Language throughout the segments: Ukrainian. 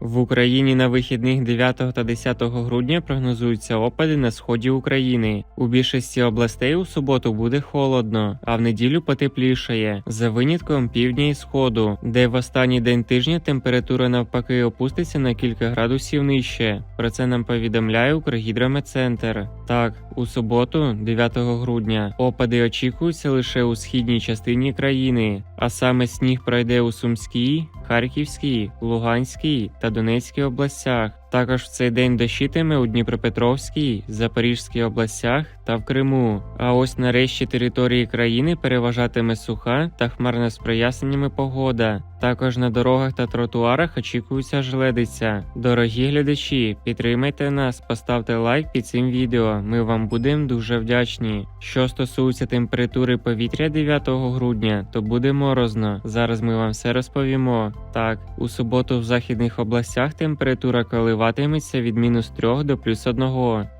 В Україні на вихідних 9 та 10 грудня прогнозуються опади на сході України. У більшості областей у суботу буде холодно, а в неділю потеплішає, за винятком півдня і сходу, де в останній день тижня температура навпаки опуститься на кілька градусів нижче. Про це нам повідомляє Укргідрометцентр. Так, у суботу, 9 грудня, опади очікуються лише у східній частині країни, а саме сніг пройде у Сумській, Харківській, Луганській та Донецькій областях. Також в цей день дощитиме у Дніпропетровській, Запорізькій областях та в Криму. А ось на решті території країни переважатиме суха та хмарна з проясненнями погода. Також на дорогах та тротуарах очікується жледиця. Дорогі глядачі, підтримайте нас, поставте лайк під цим відео. Ми вам будемо дуже вдячні. Що стосується температури повітря 9 грудня, то буде морозно. Зараз ми вам все розповімо. Так, у суботу в західних областях температура коливатиметься від мінус 3 до плюс 1,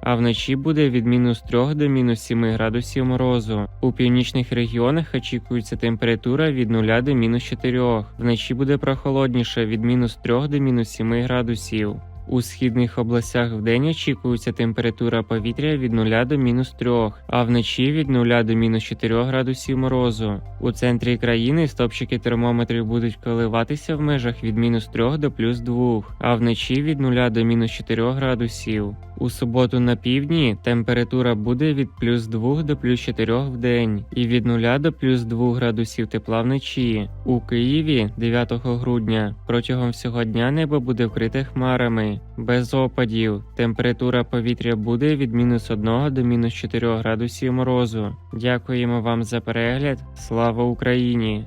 а вночі буде від мінус 3 до мінус 7 градусів морозу. У північних регіонах очікується температура від 0 до мінус 4. Вночі буде прохолодніше від мінус 3 до мінус 7 градусів. У східних областях вдень очікується температура повітря від 0 до мінус 3, а вночі від 0 до мінус 4 градусів морозу. У центрі країни стопчики термометрів будуть коливатися в межах від мінус 3 до плюс 2, а вночі від 0 до мінус 4 градусів. У суботу на півдні температура буде від плюс 2 до плюс 4 в день і від 0 до плюс 2 градусів тепла вночі. У Києві 9 грудня протягом всього дня небо буде вкрите хмарами, без опадів. Температура повітря буде від мінус 1 до мінус 4 градусів морозу. Дякуємо вам за перегляд. Слава Україні!